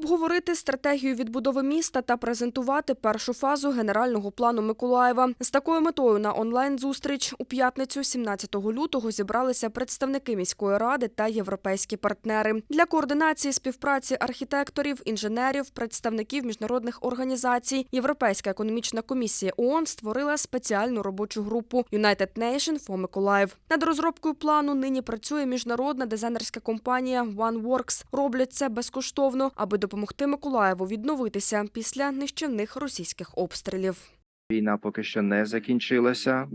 обговорити стратегію відбудови міста та презентувати першу фазу генерального плану Миколаєва. З такою метою на онлайн-зустріч у п'ятницю, 17 лютого, зібралися представники міської ради та європейські партнери для координації співпраці архітекторів, інженерів, представників міжнародних організацій. Європейська економічна комісія ООН створила спеціальну робочу групу United Nation for Миколаїв. Над розробкою плану нині працює міжнародна дизайнерська компанія OneWorks. Роблять це безкоштовно, аби допомогти Миколаєву відновитися після нищівних російських обстрілів. Війна поки що не закінчилася,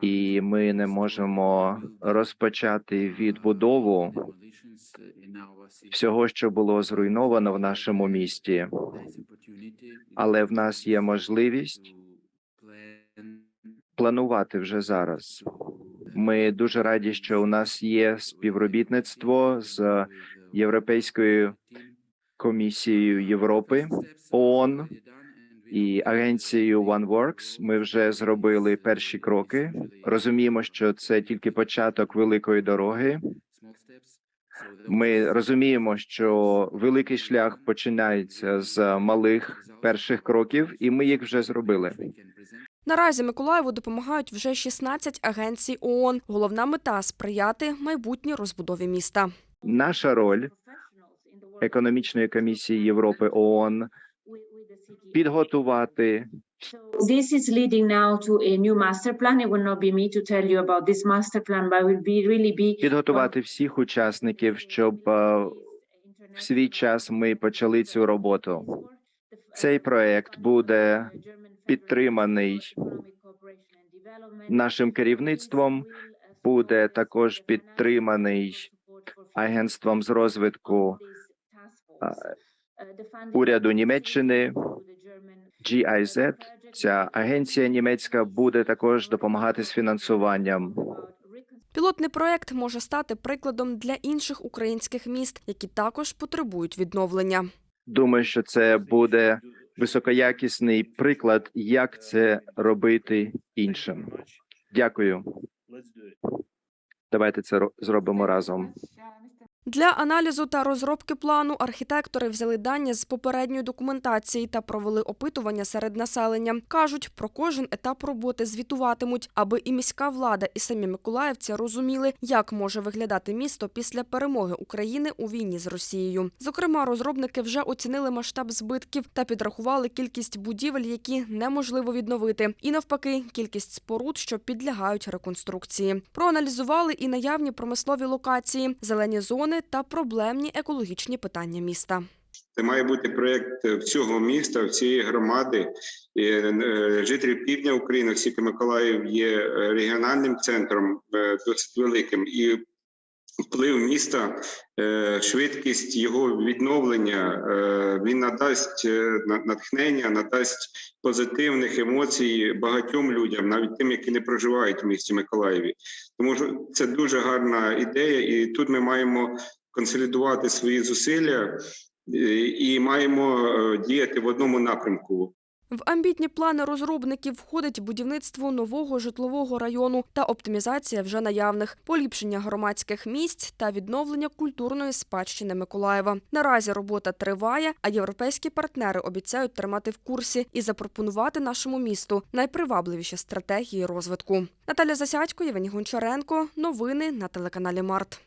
і ми не можемо розпочати відбудову всього, що було зруйновано в нашому місті. Але в нас є можливість планувати вже зараз. Ми дуже раді, що у нас є співробітництво з Європейською комісією Європи, ООН і агенцією OneWorks. Ми вже зробили перші кроки. Розуміємо, що це тільки початок великої дороги. Ми розуміємо, що великий шлях починається з малих перших кроків, і ми їх вже зробили. Наразі Миколаєву допомагають вже 16 агенцій ООН. Головна мета сприяти майбутній розбудові міста. Наша роль економічної комісії Європи ООН підготувати This is leading now to a new master plan. It will not be me to tell you about this master plan, but will be really be підготувати всіх учасників, щоб е, в свій час ми почали цю роботу. Цей проект буде підтриманий нашим керівництвом, буде також підтриманий агентством з розвитку уряду Німеччини GIZ. Ця агенція німецька буде також допомагати з фінансуванням. Пілотний проект може стати прикладом для інших українських міст, які також потребують відновлення. Думаю, що це буде високоякісний приклад, як це робити іншим. Дякую. Давайте це ро- зробимо разом. Для аналізу та розробки плану архітектори взяли дані з попередньої документації та провели опитування серед населення. кажуть, про кожен етап роботи звітуватимуть, аби і міська влада, і самі миколаївці розуміли, як може виглядати місто після перемоги України у війні з Росією. Зокрема, розробники вже оцінили масштаб збитків та підрахували кількість будівель, які неможливо відновити, і навпаки, кількість споруд, що підлягають реконструкції. Проаналізували і наявні промислові локації, зелені зони та проблемні екологічні питання міста. Це має бути проєкт всього міста, всієї громади. Е, півдня України, оскільки Миколаїв є е, регіональним центром е, досить великим, і вплив міста, е, швидкість його відновлення, е, він надасть е, на- натхнення, надасть позитивних емоцій багатьом людям, навіть тим, які не проживають в місті Миколаєві. Тому це дуже гарна ідея, і тут ми маємо консолідувати свої зусилля і маємо діяти в одному напрямку. В амбітні плани розробників входить будівництво нового житлового району та оптимізація вже наявних, поліпшення громадських місць та відновлення культурної спадщини Миколаєва. Наразі робота триває, а європейські партнери обіцяють тримати в курсі і запропонувати нашому місту найпривабливіші стратегії розвитку. Наталя Засядько, Євгеній Гончаренко. Новини на телеканалі Март.